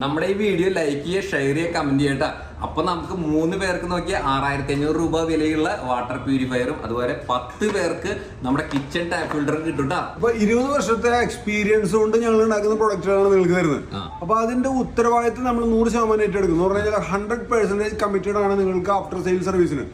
നമ്മുടെ ഈ video like ചെയ്യുക ഷെയർ ചെയ്യുക കമന്റ് ചെയ്യട്ട അപ്പൊ നമുക്ക് മൂന്ന് പേർക്ക് നോക്കിയാൽ ആറായിരത്തി അഞ്ഞൂറ് രൂപ വിലയുള്ള വാട്ടർ പ്യൂരിഫയറും അതുപോലെ പത്ത് പേർക്ക് നമ്മുടെ കിച്ചൺ ടാപ്പ് ഫിൽറ്ററും കിട്ടും അപ്പൊ ഇരുപത് വർഷത്തെ എക്സ്പീരിയൻസ് കൊണ്ട് ഞങ്ങൾ ഉണ്ടാക്കുന്ന പ്രൊഡക്റ്റുകളാണ് നിങ്ങൾക്ക് തരുന്നത്. അപ്പൊ അതിന്റെ ഉത്തരവാദിത്തം നമ്മൾ നൂറ് ശതമാനം ഏറ്റെടുക്കും എന്ന് പറഞ്ഞു കഴിഞ്ഞാൽ ഹൺഡ്രഡ് പെർസെന്റേജ് കമ്മിറ്റഡ് ആണ് നിങ്ങൾക്ക് ആഫ്റ്റർ സെയിൽ സർവീസിന്.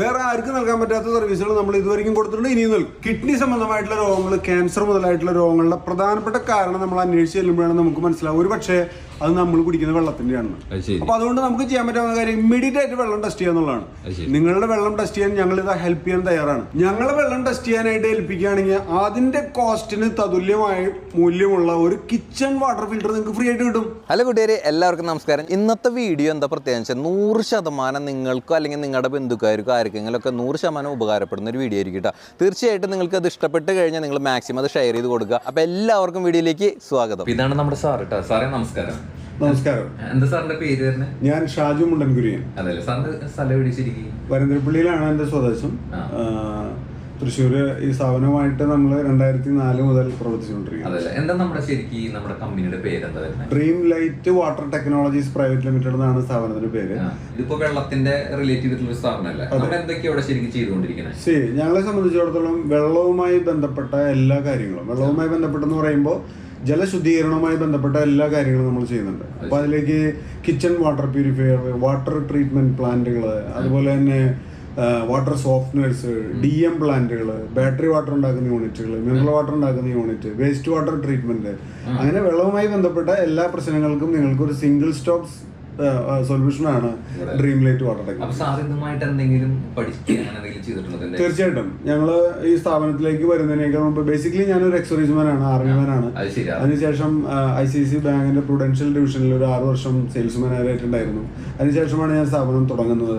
വേറെ ആർക്കും നൽകാൻ പറ്റാത്ത സർവീസുകൾ നമ്മൾ ഇതുവരെയും കൊടുത്തിട്ടുണ്ട്. ഇനിയും നൽകും. കിഡ്നി സംബന്ധമായിട്ടുള്ള രോഗങ്ങൾ ക്യാൻസർ മുതലായിട്ടുള്ള രോഗങ്ങളുടെ പ്രധാനപ്പെട്ട കാരണം നമ്മൾ അന്വേഷിച്ച് ചെല്ലുമ്പോഴാണ് നമുക്ക് മനസ്സിലാവും ഒരു പക്ഷേ അത് നമ്മൾ കുടിക്കുന്ന വെള്ളത്തിന്റെയാണ് അപ്പൊ അതുകൊണ്ട് നമുക്ക് ചെയ്യാൻ പറ്റാവുന്ന കാര്യം ഇമ്മീഡിയറ്റ് ആയിട്ട് വെള്ളം ടെസ്റ്റ് ചെയ്യാന്നുള്ളതാണ് നിങ്ങളുടെ വെള്ളം ടെസ്റ്റ് ചെയ്യാൻ ഞങ്ങൾ ഇത് ഹെൽപ്പ് ചെയ്യാൻ തയ്യാറാണ്. ഞങ്ങളെ വെള്ളം ടെസ്റ്റ് ചെയ്യാനായിട്ട് ഏൽപ്പിക്കുകയാണെങ്കിൽ അതിന്റെ കോസ്റ്റിന് തതുല്യമായ മൂല്യമുള്ള ഒരു കിച്ചൺ വാട്ടർ ഫിൽറ്റർ നിങ്ങൾക്ക് ഫ്രീ ആയിട്ട് കിട്ടും. ഹലോ കൂട്ടുകാരെ എല്ലാവർക്കും നമസ്കാരം. ഇന്നത്തെ വീഡിയോ എന്താ പ്രത്യേകിച്ച്? നൂറ് ശതമാനം നിങ്ങൾക്കോ അല്ലെങ്കിൽ നിങ്ങളുടെ ബന്ധുക്കാർക്കോ ആർക്കെങ്കിലും ഒക്കെ നൂറ് ശതമാനം ഉപകാരപ്പെടുന്ന ഒരു വീഡിയോ ആയിരിക്കും കേട്ടോ. തീർച്ചയായിട്ടും നിങ്ങൾക്ക് അത് ഇഷ്ടപ്പെട്ട് കഴിഞ്ഞാൽ നിങ്ങൾ മാക്സിമം അത് ഷെയർ ചെയ്ത് കൊടുക്കുക. അപ്പോൾ എല്ലാവർക്കും വീഡിയോയിലേക്ക് സ്വാഗതം. ഇതാണ് നമ്മുടെ സാർ കേട്ടോ സാറേ നമസ്കാരം. നമസ്കാരം. എന്താ സാറിന്റെ പേര് ഞാൻ ഷാജു മുണ്ടൻകുരിയൻ അതല്ലേ സാറിന്റെ സ്ഥലം എവിടെ ശരിക്കും? വരന്തരപ്പള്ളിയിലാണ് എന്റെ സ്വദേശം. തൃശ്ശൂര് തൃശ്ശൂർ ഈ സ്ഥാപനമായിട്ട് നമ്മൾ രണ്ടായിരത്തി നാല് മുതൽ പ്രവർത്തിച്ചുകൊണ്ടിരിക്കുന്നത് എന്താ നമ്മുടെ ശരിക്കും നമ്മുടെ കമ്പനിയുടെ പേര് എന്താ Dream Light Water Technologies Private Limited എന്നാണ് സ്ഥാപനത്തിന്റെ പേര്. ഇതിപ്പോ വെള്ളത്തിന്റെ റിലേറ്റഡ് ചെയ്തിട്ടുള്ള സ്ഥാപനമല്ലേ? നമ്മൾ എന്തൊക്കെയാ ഇവിടെ ശരിക്കും ചെയ്തുകൊണ്ടിരിക്കുന്നത് ശരി ഞങ്ങളെ സംബന്ധിച്ചിടത്തോളം വെള്ളവുമായി ബന്ധപ്പെട്ട എല്ലാ കാര്യങ്ങളും. വെള്ളവുമായി ബന്ധപ്പെട്ടെന്ന് പറയുമ്പോൾ ജലശുദ്ധീകരണവുമായി ബന്ധപ്പെട്ട എല്ലാ കാര്യങ്ങളും നമ്മൾ ചെയ്യുന്നുണ്ട്. അപ്പോൾ അതിലേക്ക് kitchen water purifier water treatment പ്ലാന്റുകൾ അതുപോലെ തന്നെ വാട്ടർ സോഫ്റ്റ്നേഴ്സ് ഡി എം പ്ലാന്റുകൾ ബാറ്ററി വാട്ടർ ഉണ്ടാക്കുന്ന യൂണിറ്റുകൾ മിനറൽ വാട്ടർ ഉണ്ടാക്കുന്ന യൂണിറ്റ് വേസ്റ്റ് വാട്ടർ ട്രീറ്റ്മെന്റ് അങ്ങനെ വെള്ളവുമായി ബന്ധപ്പെട്ട എല്ലാ പ്രശ്നങ്ങൾക്കും നിങ്ങൾക്ക് ഒരു സിംഗിൾ സ്റ്റോപ്പ് സൊല്യൂഷനാണ് ഡ്രീം ലൈറ്റ് വാട്ടർ ടെക്നോളജി ചെയ്തിട്ടുള്ളത് തീർച്ചയായിട്ടും. ഞങ്ങൾ ഈ സ്ഥാപനത്തിലേക്ക് വരുന്നതിനേക്കാൾ മുമ്പ് ബേസിക്കലി ഞാനൊരു എക്സോറിസ്മാൻ ആണ് ആർമിമാനാണ് അതിനുശേഷം ഐ സി സി ബാങ്കിന്റെ പ്രൊഡൻഷ്യൽ ഡിവിഷനിൽ ഒരു ആറു വർഷം സെയിൽസ്മാൻ ആയിട്ടുണ്ടായിരുന്നു അതിനുശേഷമാണ് ഞാൻ സ്ഥാപനം തുടങ്ങുന്നത്.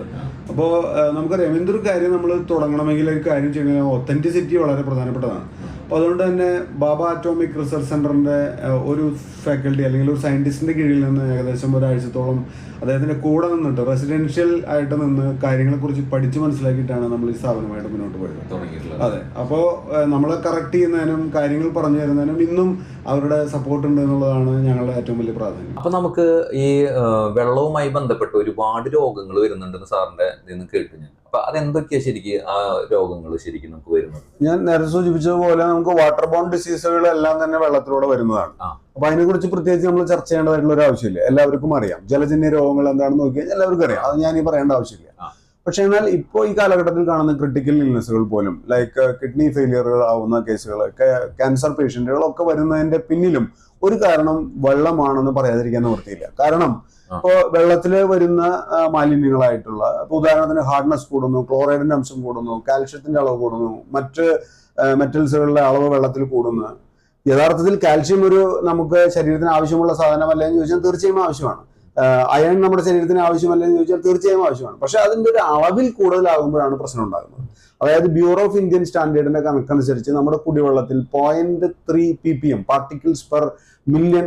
അപ്പോൾ നമുക്കറിയാം എന്തൊരു കാര്യം നമ്മൾ തുടങ്ങണമെങ്കിൽ ഒരു കാര്യം ചെയ്യുന്ന ഒത്തന്റിസിറ്റി വളരെ പ്രധാനപ്പെട്ടതാണ്. അപ്പോൾ അതുകൊണ്ട് തന്നെ ബാബ അറ്റോമിക് റിസർച്ച് സെന്ററിന്റെ ഒരു ഫാക്കൽറ്റി അല്ലെങ്കിൽ ഒരു സയന്റിസ്റ്റിന്റെ കീഴിൽ നിന്ന് ഏകദേശം ഒരാഴ്ചത്തോളം അദ്ദേഹത്തിന്റെ കൂടെ നിന്നിട്ട് റെസിഡൻഷ്യൽ ആയിട്ട് നിന്ന് കാര്യങ്ങളെക്കുറിച്ച് പഠിച്ച് മനസ്സിലാക്കിയിട്ടാണ് നമ്മൾ ഈ സ്ഥാപനമായിട്ട് മുന്നോട്ട് പോയത്. അതെ. അപ്പോൾ നമ്മളെ കറക്റ്റ് ചെയ്യുന്നതിനും കാര്യങ്ങൾ പറഞ്ഞു തരുന്നതിനും ഇന്നും അവരുടെ സപ്പോർട്ട് ഉണ്ട് എന്നുള്ളതാണ് ഞങ്ങളുടെ ഏറ്റവും വലിയ പ്രാധാന്യം. അപ്പോൾ നമുക്ക് ഈ വെള്ളവുമായി ബന്ധപ്പെട്ട് ഒരുപാട് രോഗങ്ങൾ വരുന്നുണ്ടെന്ന് സാറിന്റെ നിന്ന് കേട്ടു ഞാൻ. അപ്പൊ അതെന്തൊക്കെയാ ശരിക്കും ആ രോഗങ്ങൾ ശരിക്കും നമുക്ക് വരുന്നത്? ഞാൻ നേരത്തെ സൂചിപ്പിച്ചതുപോലെ നമുക്ക് വാട്ടർ ബോൺ ഡിസീസുകളെല്ലാം തന്നെ വെള്ളത്തിലൂടെ വരുന്നതാണ്. അപ്പൊ അതിനെക്കുറിച്ച് പ്രത്യേകിച്ച് നമ്മൾ ചർച്ച ചെയ്യേണ്ടതായിട്ടുള്ള ഒരു ആവശ്യമില്ല. എല്ലാവർക്കും അറിയാം. ജലജന്യ രോഗങ്ങൾ എന്താണെന്ന് നോക്കിയാൽ എല്ലാവർക്കും അറിയാം. അത് ഞാൻ ഈ പറയേണ്ട ആവശ്യമില്ല. പക്ഷെ എന്നാൽ ഇപ്പോൾ ഈ കാലഘട്ടത്തിൽ കാണുന്ന ക്രിട്ടിക്കൽ ഇൽനെസ്സുകൾ പോലും ലൈക്ക് കിഡ്നി ഫെയിലിയറുകൾ ആവുന്ന കേസുകൾ ക്യാൻസർ പേഷ്യന്റുകളൊക്കെ വരുന്നതിന്റെ പിന്നിലും ഒരു കാരണം വെള്ളമാണെന്ന് പറയാതിരിക്കാൻ നിവൃത്തിയില്ല. കാരണം. ഇപ്പോൾ വെള്ളത്തിൽ വരുന്ന മാലിന്യങ്ങളായിട്ടുള്ള ഇപ്പൊ ഉദാഹരണത്തിന് ഹാർഡ്നെസ് കൂടുന്നു ക്ലോറൈഡിന്റെ അംശം കൂടുന്നു കാൽഷ്യത്തിന്റെ അളവ് കൂടുന്നു മറ്റ് മെറ്റൽസുകളുടെ അളവ് വെള്ളത്തിൽ കൂടുന്നു. യഥാർത്ഥത്തിൽ കാൽഷ്യം ഒരു നമുക്ക് ശരീരത്തിന് ആവശ്യമുള്ള സാധനമല്ല എന്ന് ചോദിച്ചാൽ തീർച്ചയായും ആവശ്യമാണ്. അയൺ നമ്മുടെ ശരീരത്തിന് ആവശ്യമല്ല എന്ന് ചോദിച്ചാൽ തീർച്ചയായും ആവശ്യമാണ്. പക്ഷെ അതിന്റെ ഒരു അളവിൽ കൂടുതലാകുമ്പോഴാണ് പ്രശ്നം ഉണ്ടാകുന്നത്. അതായത് ബ്യൂറോ ഓഫ് ഇന്ത്യൻ സ്റ്റാൻഡേർഡിന്റെ കണക്കനുസരിച്ച് നമ്മുടെ കുടിവെള്ളത്തിൽ point three P P M particles per million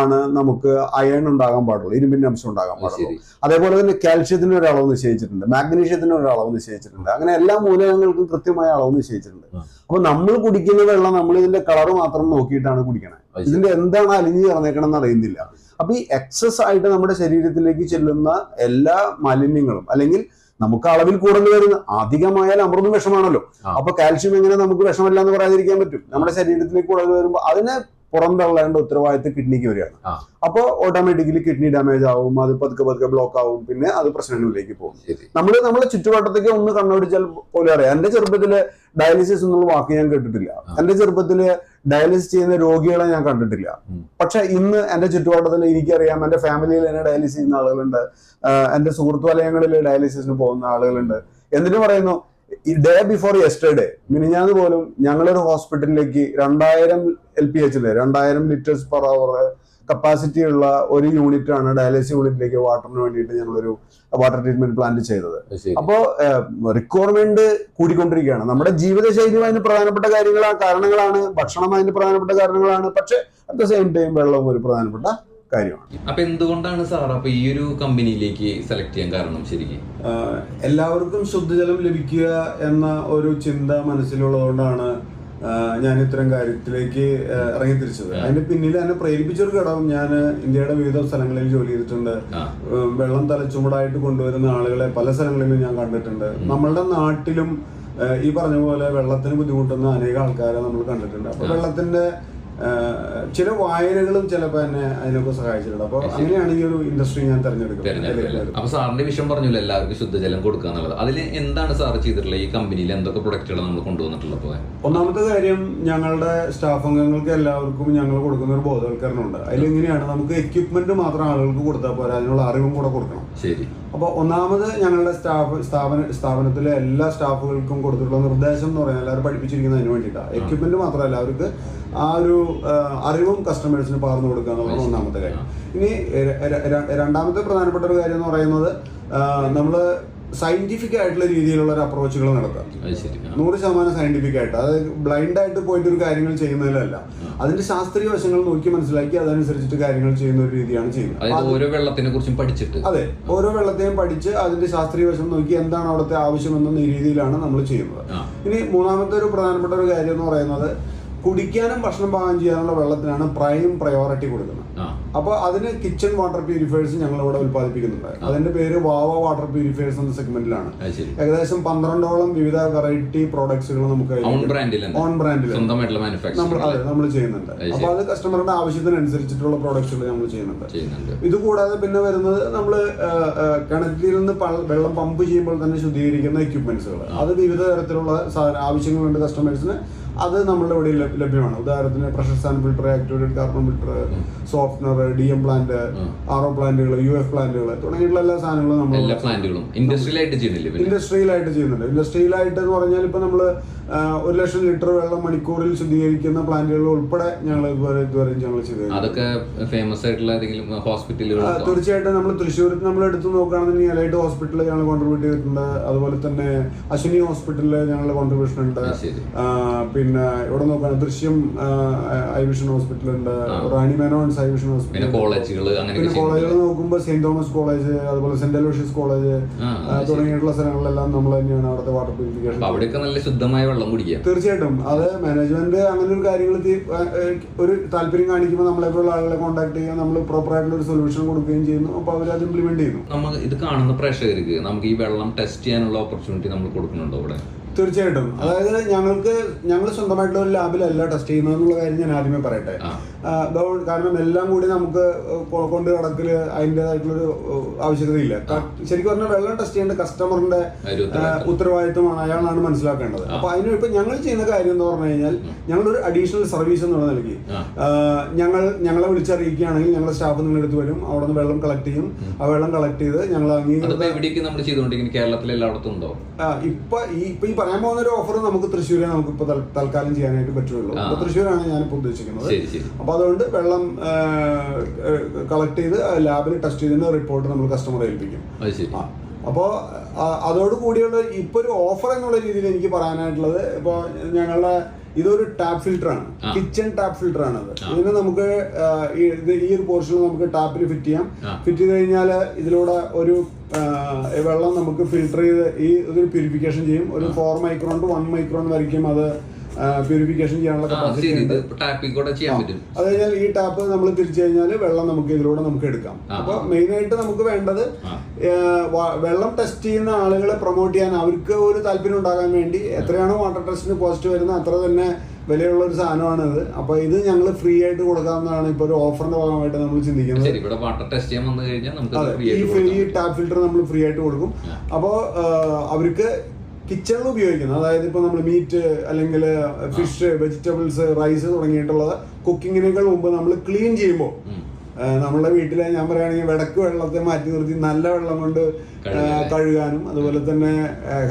ആണ് നമുക്ക് അയൺ ഉണ്ടാകാൻ പാടുള്ളൂ ഇരുമ്പിന്റെ അംശം ഉണ്ടാകാൻ പാടുള്ളൂ. അതേപോലെ തന്നെ കാൽഷ്യത്തിന് ഒരു അളവ് നിശ്ചയിച്ചിട്ടുണ്ട് മാഗ്നീഷ്യത്തിന് ഒരു അളവ് നിശ്ചയിച്ചിട്ടുണ്ട് അങ്ങനെ എല്ലാ മൂലകങ്ങൾക്കും കൃത്യമായ അളവ് നിശ്ചയിച്ചിട്ടുണ്ട്. അപ്പൊ നമ്മൾ കുടിക്കുന്ന വെള്ളം നമ്മൾ ഇതിന്റെ കളർ മാത്രം നോക്കിയിട്ടാണ് കുടിക്കണത് ഇതിന്റെ എന്താണ് അലിഞ്ഞു ചേർന്നേക്കണം അറിയുന്നില്ല. അപ്പൊ ഈ എക്സസ് ആയിട്ട് നമ്മുടെ ശരീരത്തിലേക്ക് ചെല്ലുന്ന എല്ലാ മാലിന്യങ്ങളും അല്ലെങ്കിൽ നമുക്ക് അളവിൽ കൂടുതൽ വരുന്ന അധികമായാൽ അമൃതും വിഷമാണല്ലോ. അപ്പൊ കാൽഷ്യം എങ്ങനെ നമുക്ക് വിഷമല്ല എന്ന് പറയാതിരിക്കാൻ പറ്റും നമ്മുടെ ശരീരത്തിലേക്ക് കൂടുതൽ വരുമ്പോൾ അതിനെ പുറന്തള്ളേണ്ട ഉത്തരവാദിത്തം കിഡ്നിക്ക് വരികയാണ്. അപ്പോൾ ഓട്ടോമാറ്റിക്കലി കിഡ്നി ഡാമേജ് ആവും അത് പതുക്കെ പതുക്കെ ബ്ലോക്ക് ആവും പിന്നെ അത് പ്രശ്നങ്ങളിലേക്ക് പോകും. നമ്മൾ നമ്മുടെ ചുറ്റുവട്ടത്തേക്ക് ഒന്ന് കണ്ണോടിച്ചാൽ പോലും അറിയാം. എന്റെ ചെറുപ്പത്തിൽ ഡയാലിസിസ് എന്നുള്ള വാക്ക് ഞാൻ കേട്ടിട്ടില്ല. എന്റെ ചെറുപ്പത്തിൽ ഡയാലിസിസ് ചെയ്യുന്ന രോഗികളെ ഞാൻ കണ്ടിട്ടില്ല. പക്ഷെ ഇന്ന് എന്റെ ചുറ്റുവട്ടത്തിൽ എനിക്കറിയാം എന്റെ ഫാമിലിയിൽ എന്നെ ഡയാലിസിസ് ചെയ്യുന്ന ആളുകളുണ്ട്. എന്റെ സുഹൃത്ത് വലയങ്ങളിൽ ഡയാലിസിസിന് പോകുന്ന ആളുകളുണ്ട്. എന്തിനു പറയുന്നു ഡേ ബിഫോർ യെസ്റ്റർഡേ മിനിഞ്ഞാന്ന് പോലും ഞങ്ങളൊരു ഹോസ്പിറ്റലിലേക്ക് രണ്ടായിരം എൽ പി എച്ചിൽ രണ്ടായിരം ലിറ്റേഴ്സ് പെർ അവർ കപ്പാസിറ്റി ഉള്ള ഒരു യൂണിറ്റ് ആണ് ഡയാലിസിസ് യൂണിറ്റിലേക്ക് വാട്ടറിന് വേണ്ടിയിട്ട് ഞങ്ങളൊരു വാട്ടർ ട്രീറ്റ്മെന്റ് പ്ലാന്റ് ചെയ്തത്. അപ്പോൾ റിക്വയർമെന്റ് കൂടിക്കൊണ്ടിരിക്കുകയാണ്. നമ്മുടെ ജീവിതശൈലി അതിന് പ്രധാനപ്പെട്ട കാര്യങ്ങളാണ് കാരണങ്ങളാണ്. ഭക്ഷണം അതിന് പ്രധാനപ്പെട്ട കാരണങ്ങളാണ്. പക്ഷെ അറ്റ് ദ സെയിം ടൈം വെള്ളവും ഒരു പ്രധാനപ്പെട്ട കാര്യമാണ്. അപ്പൊ എന്തുകൊണ്ടാണ് സാർ അപ്പൊ ഈ ഒരു കമ്പനിയിലേക്ക് സെലക്ട് ചെയ്യാൻ കാരണം ശരിക്കും? എല്ലാവർക്കും ശുദ്ധജലം ലഭിക്കുക എന്ന ഒരു ചിന്ത മനസ്സിലുള്ളതുകൊണ്ടാണ് ഞാൻ ഇത്തരം കാര്യത്തിലേക്ക് ഇറങ്ങി തിരിച്ചത് അതിന്റെ പിന്നിൽ എന്നെ പ്രേരിപ്പിച്ച ഒരു ഘടകം ഞാൻ ഇന്ത്യയുടെ വിവിധ സ്ഥലങ്ങളിൽ ജോലി ചെയ്തിട്ടുണ്ട്. വെള്ളം തലച്ചുമടായിട്ട് കൊണ്ടുവരുന്ന ആളുകളെ പല സ്ഥലങ്ങളിലും ഞാൻ കണ്ടിട്ടുണ്ട്. നമ്മളുടെ നാട്ടിലും ഈ പറഞ്ഞ പോലെ വെള്ളത്തിന് ബുദ്ധിമുട്ടുന്ന അനേക ആൾക്കാരെ നമ്മൾ കണ്ടിട്ടുണ്ട്. അപ്പൊ വെള്ളത്തിന്റെ ചില വായനകളും ചിലപ്പോൾ എന്നെ അതിനൊക്കെ സഹായിച്ചിട്ടുണ്ട്. അപ്പോൾ അങ്ങനെയാണ് ഈ ഒരു ഇൻഡസ്ട്രി ഞാൻ തിരഞ്ഞെടുക്കുന്നത് അപ്പൊ സാറിന്റെ വിഷയം പറഞ്ഞല്ലോ എല്ലാവർക്കും ശുദ്ധജലം കൊടുക്കുക എന്നുള്ളത്. അതിൽ എന്താണ് സാർ ചെയ്തിട്ടുള്ളത്? ഈ കമ്പനിയിൽ എന്തൊക്കെ പ്രൊഡക്റ്റുകൾ നമ്മൾ കൊണ്ടുവന്നിട്ടുള്ളത് ഒന്നാമത്തെ കാര്യം ഞങ്ങളുടെ സ്റ്റാഫ് അംഗങ്ങൾക്ക് എല്ലാവർക്കും ഞങ്ങൾ കൊടുക്കുന്ന ഒരു ബോധവൽക്കരണം ഉണ്ട്. അതിലെങ്ങനെയാണ്? നമുക്ക് എക്യുപ്മെന്റ് മാത്രം ആളുകൾക്ക് കൊടുത്താൽ പോരാ അതിനുള്ള അറിവും കൂടെ കൊടുക്കണം. ശരി. അപ്പോൾ ഒന്നാമത് ഞങ്ങളുടെ സ്റ്റാഫ് സ്ഥാപന സ്ഥാപനത്തിലെ എല്ലാ സ്റ്റാഫുകൾക്കും കൊടുത്തിട്ടുള്ള നിർദ്ദേശം എന്ന് പറഞ്ഞാൽ എല്ലാവരും പഠിപ്പിച്ചിരിക്കുന്നതിന് വേണ്ടിയിട്ടാണ് എക്യുപ്മെന്റ് മാത്രമല്ല അവർക്ക് ആ ഒരു അറിവും കസ്റ്റമേഴ്സിന് പകർന്നു കൊടുക്കുക എന്നുള്ളത് ഒന്നാമത്തെ കാര്യം. ഇനി രണ്ടാമത്തെ പ്രധാനപ്പെട്ട ഒരു കാര്യം എന്ന് പറയുന്നത് നമ്മൾ സയന്റിഫിക് ആയിട്ടുള്ള രീതിയിലുള്ള ഒരു അപ്രോച്ചുകൾ ആ. നൂറ് ശതമാനം സയന്റിഫിക് ആയിട്ട് അതായത് ബ്ലൈൻഡ് ആയിട്ട് പോയിട്ട് ഒരു കാര്യങ്ങൾ ചെയ്യുന്നതിലല്ല. അതിന്റെ ശാസ്ത്രീയ വശങ്ങൾ നോക്കി മനസ്സിലാക്കി അതനുസരിച്ചിട്ട് കാര്യങ്ങൾ ചെയ്യുന്ന ഒരു രീതിയാണ് ചെയ്യുന്നത്. ഓരോ വെള്ളത്തിനെ കുറിച്ചും പഠിച്ചിട്ട്. അതെ ഓരോ വെള്ളത്തെയും പഠിച്ച് അതിന്റെ ശാസ്ത്രീയ വശം നോക്കി എന്താണ് അവിടുത്തെ ആവശ്യമെന്ന രീതിയിലാണ് നമ്മൾ ചെയ്യുന്നത്. ഇനി മൂന്നാമത്തെ ഒരു പ്രധാനപ്പെട്ട ഒരു കാര്യം എന്ന് പറയുന്നത് കുടിക്കാനും ഭക്ഷണം പാകം ചെയ്യാനുള്ള വെള്ളത്തിനാണ് പ്രൈം പ്രയോറിറ്റി കൊടുക്കുന്നത്. അപ്പോൾ അതിന് കിച്ചൺ വാട്ടർ പ്യൂരിഫയേഴ്സ് ഞങ്ങൾ ഇവിടെ ഉത്പാദിപ്പിക്കുന്നുണ്ട് അതിന്റെ പേര് വാവ വാട്ടർ പ്യൂരിഫയേഴ്സ് എന്ന സെഗ്മെന്റിലാണ് ഏകദേശം പന്ത്രണ്ടോളം വിവിധ വെറൈറ്റി പ്രോഡക്ട്സുകൾ നമുക്ക് ഓൺ ബ്രാൻഡിൽ നമ്മൾ അതെ നമ്മൾ ചെയ്യുന്നുണ്ട്. അപ്പോൾ അപ്പൊ അത് കസ്റ്റമറുടെ ആവശ്യത്തിനനുസരിച്ചിട്ടുള്ള പ്രോഡക്ട്സുകൾ നമ്മൾ ചെയ്യുന്നുണ്ട്. ഇത് കൂടാതെ പിന്നെ വരുന്നത് നമ്മൾ കിണറ്റിൽ നിന്ന് വെള്ളം പമ്പ് ചെയ്യുമ്പോൾ തന്നെ ശുദ്ധീകരിക്കുന്ന എക്യുപ്മെന്റ്സുകൾ അത് വിവിധ തരത്തിലുള്ള ആവശ്യങ്ങൾ ആവശ്യങ്ങളുണ്ട് കസ്റ്റമേഴ്സിന് അത് നമ്മളുടെ ഇവിടെ ലഭ്യമാണ്. ഉദാഹരണത്തിന് pressure sand filter activated carbon filter softener D M plant R O പ്ലാന്റുകൾ യു എഫ് പ്ലാന്റുകൾ തുടങ്ങിയിട്ടുള്ള എല്ലാ സാധനങ്ങളും നമ്മൾ എല്ലാ പ്ലാന്റുകളും. ഇൻഡസ്ട്രിയലായിട്ട് ചെയ്യുന്നില്ല ഇൻഡസ്ട്രിയലായിട്ട് ചെയ്യുന്നുണ്ട്. ഇൻഡസ്ട്രിയലായിട്ട് എന്ന് പറഞ്ഞാൽ ഇപ്പൊ നമ്മൾ ഒരു ലക്ഷം ലിറ്റർ വെള്ളം മണിക്കൂറിൽ ശുദ്ധീകരിക്കുന്ന പ്ലാന്റുകൾ ഉൾപ്പെടെ ഞങ്ങൾ ഇതുവരെ ഇതുവരെ ഞങ്ങൾ ചെയ്തു അതൊക്കെ ഫേമസ് ആയിട്ടുള്ള ഏതെങ്കിലും ഹോസ്പിറ്റലുകൾ തീർച്ചയായിട്ടും നമ്മൾ തൃശ്ശൂരിൽ നമ്മൾ എടുത്തു നോക്കുകയാണെന്നുണ്ടെങ്കിൽ എലൈറ്റ് ഹോസ്പിറ്റലിൽ ഞങ്ങൾ കോൺട്രിബ്യൂട്ട് ചെയ്തിട്ടുണ്ട്. അതുപോലെ തന്നെ അശ്വിനി ഹോസ്പിറ്റലിൽ ഞങ്ങൾ കോൺട്രിബ്യൂഷൻ ഉണ്ട്. പിന്നെ ഇവിടെ നോക്കുകയാണെങ്കിൽ ദൃശ്യം ഐവിഷൻ വിഷൻ ഹോസ്പിറ്റലുണ്ട് റാണി മേനോൺസ് ഐവിഷൻ ഹോസ്പിറ്റൽ കോളേജുകൾ പിന്നെ കോളേജുകൾ നോക്കുമ്പോൾ സെന്റ് തോമസ് കോളേജ് അതുപോലെ സെന്റ് അലോഷ്യസ് കോളേജ് തുടങ്ങിയിട്ടുള്ള സ്ഥലങ്ങളിലെല്ലാം നമ്മൾ തന്നെയാണ് അവിടുത്തെ വാട്ടർ പ്യൂരിഫിക്കേഷൻ അവിടെയൊക്കെ നല്ല ശുദ്ധമായ വെള്ളം കുടിക്കുക തീർച്ചയായിട്ടും. അത് മാനേജ്മെന്റ് അങ്ങനെ ഒരു കാര്യങ്ങൾ ഒരു താല്പര്യം കാണിക്കുമ്പോൾ നമ്മളെപ്പോലുള്ള ആളുകളെ കോൺടാക്ട് ചെയ്യുക നമ്മൾ പ്രോപ്പർ ആയിട്ടുള്ള ഒരു സൊല്യൂഷൻ കൊടുക്കുകയും ചെയ്യുന്നു. അപ്പോൾ അവർ അത് ഇംപ്ലിമെന്റ് ചെയ്യുന്നു. നമുക്ക് ഇത് കാണുന്ന പ്രേക്ഷകർക്ക് നമുക്ക് ഈ വെള്ളം ടെസ്റ്റ് ചെയ്യാനുള്ള ഓപ്പർച്യൂണിറ്റി നമ്മൾ കൊടുക്കുന്നുണ്ടോ ഇവിടെ? തീർച്ചയായിട്ടും. അതായത് ഞങ്ങൾക്ക് ഞങ്ങൾ സ്വന്തമായിട്ടുള്ള ഒരു ലാബിലല്ല ടെസ്റ്റ് ചെയ്യുന്നത് എന്നുള്ള കാര്യം ഞാൻ ആദ്യമേ പറയട്ടെ. കാരണം എല്ലാം കൂടി നമുക്ക് കൊണ്ട് നടക്കൽ അതിന്റെതായിട്ടുള്ളൊരു ആവശ്യകതയില്ല. ശരിക്കും പറഞ്ഞാൽ വെള്ളം ടെസ്റ്റ് ചെയ്യേണ്ട കസ്റ്റമറിന്റെ ഉത്തരവാദിത്വമാണ് അയാളാണ് മനസ്സിലാക്കേണ്ടത്. അപ്പൊ അതിന് ഇപ്പൊ ഞങ്ങൾ ചെയ്യുന്ന കാര്യം എന്ന് പറഞ്ഞു കഴിഞ്ഞാൽ ഞങ്ങളൊരു അഡീഷണൽ സർവീസ് എന്നുള്ള നൽകി. ഞങ്ങൾ ഞങ്ങളെ വിളിച്ചറിയിക്കുകയാണെങ്കിൽ ഞങ്ങളുടെ സ്റ്റാഫ് നിങ്ങളുടെ അടുത്ത് വരും. അവിടെ നിന്ന് വെള്ളം കളക്ട് ചെയ്യും. ആ വെള്ളം കളക്ട് ചെയ്ത് ഞങ്ങൾ അംഗീകരിക്കും ഉണ്ടോ? ഇപ്പൊ ഈ ഇപ്പൊ ഈ പറയാൻ പോകുന്ന ഒരു ഓഫർ നമുക്ക് തൃശ്ശൂരെ നമുക്ക് ഇപ്പൊ തൽ- തൽക്കാലം ചെയ്യാനായിട്ട് പറ്റുള്ളൂ. അപ്പൊ തൃശ്ശൂരാണ് ഞാനിപ്പോ ഉദ്ദേശിക്കുന്നത്. അപ്പൊ അതുകൊണ്ട് വെള്ളം കളക്ട് ചെയ്ത് ലാബിൽ ടെസ്റ്റ് ചെയ്തതിന്റെ റിപ്പോർട്ട് നമ്മൾ കസ്റ്റമർ ഏൽപ്പിക്കും. അത് ശരി. ആ. അപ്പോ ആ, അതോട് കൂടിയുള്ള ഇപ്പൊ ഒരു ഓഫർ എന്നുള്ള രീതിയിൽ എനിക്ക് പറയാനായിട്ടുള്ളത് ഇപ്പൊ ഞങ്ങളുടെ ഇതൊരു ടാപ്പ് ഫിൽറ്റർ ആണ്. കിച്ചൺ ടാപ്പ് ഫിൽറ്റർ ആണ് അത് ഇതിന് നമുക്ക് ഈ ഒരു പോർഷനിൽ നമുക്ക് ടാപ്പിൽ ഫിറ്റ് ചെയ്യാം. ഫിറ്റ് ചെയ്ത് കഴിഞ്ഞാൽ ഇതിലൂടെ ഒരു വെള്ളം നമുക്ക് ഫിൽട്ടർ ചെയ്ത് ഈ ഇതൊരു പ്യൂരിഫിക്കേഷൻ ചെയ്യും. ഒരു four micron to one micron വരയ്ക്കും അത് പ്യൂരിഫിക്കേഷൻ ചെയ്യാനുള്ള കപ്പാസിറ്റി ഉണ്ട്. അത് കഴിഞ്ഞാൽ ഈ ടാപ്പ് നമ്മൾ തിരിച്ചു കഴിഞ്ഞാൽ വെള്ളം നമുക്ക് ഇതിലൂടെ നമുക്ക് എടുക്കാം. അപ്പൊ മെയിൻ ആയിട്ട് നമുക്ക് വേണ്ടത് വെള്ളം ടെസ്റ്റ് ചെയ്യുന്ന ആളുകളെ പ്രൊമോട്ട് ചെയ്യാൻ അവർക്ക് ഒരു താല്പര്യം ഉണ്ടാകാൻ വേണ്ടി എത്രയാണോ വാട്ടർ ടെസ്റ്റിന് പോസിറ്റീവ് വരുന്നത് അത്ര തന്നെ വിലയുള്ള ഒരു സാധനമാണ് ഇത് അപ്പൊ ഇത് ഞങ്ങൾ ഫ്രീ ആയിട്ട് കൊടുക്കാവുന്നതാണ് ഇപ്പൊ ഒരു ഓഫറിന്റെ ഭാഗമായിട്ട് നമ്മൾ ചിന്തിക്കുന്നത്. ശരി ഇവിടെ വാട്ടർ ടെസ്റ്റ് ചെയ്യാൻ വന്നു കഴിഞ്ഞാൽ നമുക്ക് ഈ ഫ്രീ ടാപ്പ് ഫിൽറ്റർ നമ്മൾ ഫ്രീ ആയിട്ട് കൊടുക്കും. അപ്പോ അപ്പോൾ അവർക്ക് കിച്ചണിൽ ഉപയോഗിക്കുന്നത് അതായത് ഇപ്പോൾ നമ്മൾ മീറ്റ് അല്ലെങ്കിൽ ഫിഷ് വെജിറ്റബിൾസ് റൈസ് തുടങ്ങിയിട്ടുള്ളത് കുക്കിങ്ങിനേക്കാൾ മുമ്പ് നമ്മൾ ക്ലീൻ ചെയ്യുമ്പോൾ. നമ്മുടെ വീട്ടിലെ ഞാൻ പറയുകയാണെങ്കിൽ വിടക്ക് വെള്ളത്തെ മാറ്റി നിർത്തി നല്ല വെള്ളം കൊണ്ട് കഴുകാനും. അതുപോലെ തന്നെ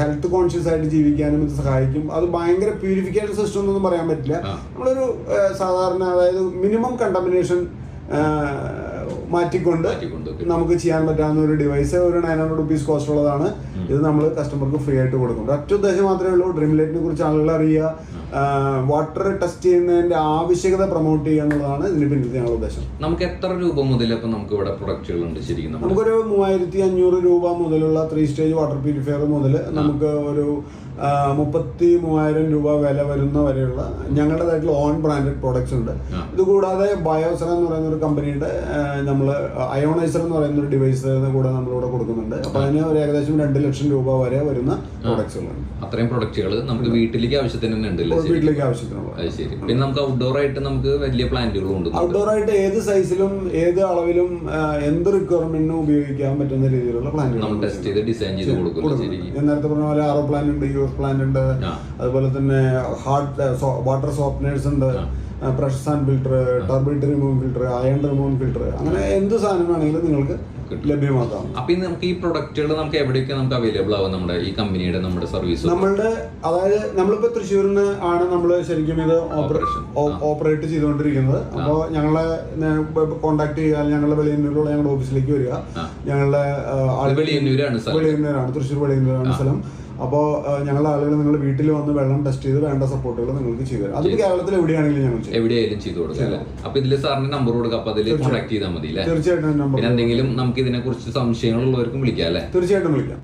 ഹെൽത്ത് കോൺഷ്യസ് ആയിട്ട് ജീവിക്കാനും ഇത് സഹായിക്കും. അത് ഭയങ്കര പ്യൂരിഫിക്കേഷൻ സിസ്റ്റം എന്നൊന്നും പറയാൻ പറ്റില്ല. നമ്മളൊരു സാധാരണ അതായത് മിനിമം കണ്ടമിനേഷൻ മാറ്റിക്കൊണ്ട് നമുക്ക് ചെയ്യാൻ പറ്റാവുന്ന ഒരു ഡിവൈസ് ഒരു നയൻ ഹൺഡ്രഡ് റുപ്പീസ് കോസ്റ്റ് ഉള്ളതാണ്. ഇത് നമ്മൾ കസ്റ്റമർക്ക് ഫ്രീ ആയിട്ട് കൊടുക്കും ഒറ്റ ഉദ്ദേശം മാത്രമേ ഉള്ളൂ. ഡ്രീം ലൈറ്റിനെ കുറിച്ച് ആളുകൾ അറിയുക. വാട്ടർ ടെസ്റ്റ് ചെയ്യുന്നതിന്റെ ആവശ്യകത പ്രൊമോട്ട് ചെയ്യുക എന്നുള്ളതാണ് ഇതിന് പിന്നിലത്തെ ഞങ്ങളുടെ ഉദ്ദേശം. നമുക്ക് എത്ര രൂപ മുതൽ അപ്പൊ നമുക്ക് ഇവിടെ പ്രൊഡക്റ്റുകൾ ഉണ്ട് ശരിക്കും നമുക്കൊരു മൂവായിരത്തി അഞ്ഞൂറ് രൂപ മുതലുള്ള ത്രീ സ്റ്റേജ് വാട്ടർ പ്യൂരിഫയർ മുതൽ നമുക്ക് ഒരു മുപ്പത്തി മൂവായിരം രൂപ വില വരുന്ന വരെയുള്ള ഞങ്ങളുടേതായിട്ടുള്ള ഓൺ ബ്രാൻഡഡ് പ്രോഡക്ട്സ് ഉണ്ട്. ഇത് ഇതുകൂടാതെ ബയോസർ എന്ന് പറയുന്ന ഒരു കമ്പനിയുടെ നമ്മൾ അയോണൈസർ എന്ന് പറയുന്ന ഒരു ഡിവൈസ് കൂടെ നമ്മളിവിടെ കൊടുക്കുന്നുണ്ട്. അപ്പോൾ അതിന് ഒരു ഏകദേശം രണ്ട് ലക്ഷം രൂപ വരെ വരുന്ന പ്രോഡക്ട്സുകളുണ്ട് അത്രയും പ്രൊഡക്റ്റുകൾ നമുക്ക് വീട്ടിലേക്ക് ആവശ്യത്തിന് തന്നെ ഉണ്ടല്ലോ? വീട്ടിലേക്ക് ആവശ്യത്തിനുള്ള അത് ശരി. പിന്നെ നമുക്ക് ഔട്ട്ഡോർ ആയിട്ട് നമുക്ക് വലിയ പ്ലാന്റുകളും ഉണ്ട്. ഔട്ട്ഡോർ ആയിട്ട് ഏത് സൈസിലും ഏത് അളവിലും ആ, എന്ത് റിക്വയർമെന്റിനും ഉപയോഗിക്കാൻ പറ്റുന്ന രീതിയിലുള്ള പ്ലാന്റുകൾ നമ്മൾ ടെസ്റ്റ് ചെയ്ത് ഡിസൈൻ ചെയ്ത് കൊടുക്കുന്നു ശരിക്കും ഞാൻ നേരത്തെ പറഞ്ഞ പോലെ ആറോ പ്ലാന്റ് ഉണ്ട് യു എസ് പ്ലാന്റ് ഉണ്ട്. ആ. അതുപോലെ തന്നെ ഹാർട്ട് വാട്ടർ സോഫ്റ്റ്നേഴ്സ് ഉണ്ട്. Pressure sand filter turbid remove filter iron remove filter അങ്ങനെ എന്ത് സാധനം വേണമെങ്കിലും നിങ്ങൾക്ക് ലഭ്യമാക്കാം. അപ്പൊ ഇന്ന് നമുക്ക് ഈ പ്രൊഡക്റ്റുകൾ നമുക്ക് എവിടെയൊക്കെ നമുക്ക് അവൈലബിൾ ആവും നമ്മുടെ ഈ കമ്പനിയുടെ നമ്മുടെ സർവീസ് നമ്മളുടെ അതായത് നമ്മളിപ്പോ തൃശ്ശൂരിൽ നിന്ന് ആണ് നമ്മൾ ശരിക്കും ഇത് ഓപ്പറേഷൻ ഓപ്പറേറ്റ് ചെയ്തുകൊണ്ടിരിക്കുന്നത്. അപ്പോൾ ഞങ്ങളെ കോൺടാക്ട് ചെയ്യാൻ ഞങ്ങളുടെ വെളിയന്നൂരിലുള്ള ഞങ്ങളുടെ ഓഫീസിലേക്ക് വരിക. ഞങ്ങളുടെ വെളിയന്നൂരാണ് തൃശ്ശൂർ വെളിയന്നൂരാണ് സ്ഥലം. അപ്പോൾ ഞങ്ങളുടെ ആളുകൾ നിങ്ങളുടെ വീട്ടിൽ വന്ന് വെള്ളം ടെസ്റ്റ് ചെയ്ത് വേണ്ട സപ്പോർട്ടുകൾ നിങ്ങൾക്ക് ചെയ്തു തരും. അതിപ്പോൾ കേരളത്തിൽ എവിടെയാണെങ്കിലും ഞങ്ങൾ എവിടെയായാലും ചെയ്തു കൊടുക്കാം അപ്പൊ ഇതിൽ സാറിന്റെ നമ്പർ കൊടുക്കാം അപ്പൊ അതിൽ കോൺടാക്ട് ചെയ്താൽ മതി തീർച്ചയായിട്ടും എന്തെങ്കിലും നമുക്ക് ഇതിനെ കുറിച്ച് സംശയങ്ങളുള്ളവർക്കും വിളിക്കാം അല്ലേ? തീർച്ചയായിട്ടും വിളിക്കാം.